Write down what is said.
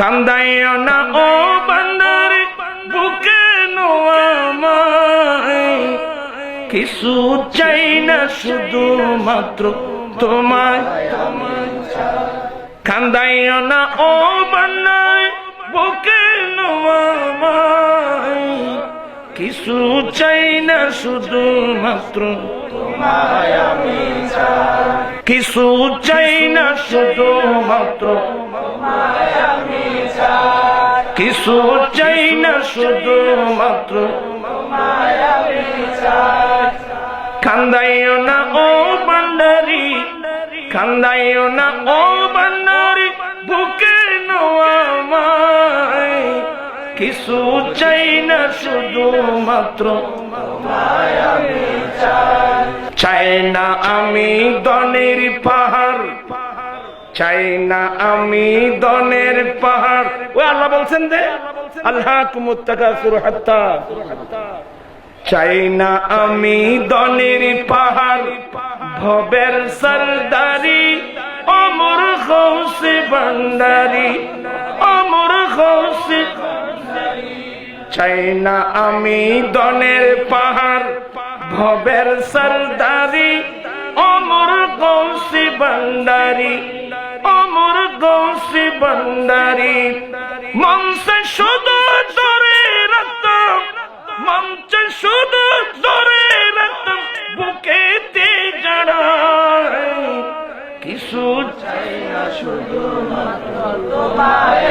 কান্দাইও না, ও বান্দারে বুকে কিছু চাই না, শুধু মাত্র তোমায়। কান্দাইও না, ও বান্দায় বুকে কিছু চাই না, শুধু মাত্র কিছু চাই না, শুধু মাত্র কিছু চাই না, শুধু মাত্র কান্দাইও না, ও বান্ডারি কান্দাইও না, ও বান্ডারি বুকে নোয়ামাই কিছু চাই না, শুধু মাত্র চাই না আমি দনের পাহাড়। চাই না আমি দনের পাহাড়। ও আল্লাহ বলছেন দে আল্লাহ কুমুত্তাকাসুর হাত্তা চাই না আমি দনের পাহাড়। ভবের সরদারি, অমর খৌসে ভান্ডারি, অমর খৌসে চাই না আমি দনের পাহাড়। ভবের সরদারি, অমর গৌসি ভান্ডারি। গৌসি বন্দারি। মঞ্চে শুধু ধরে রক্ত মঞ্চে শুধু ধরে রক্ত বুকেতে জড়ায়। কিছু চাই না শুধু মাত্র তোমায়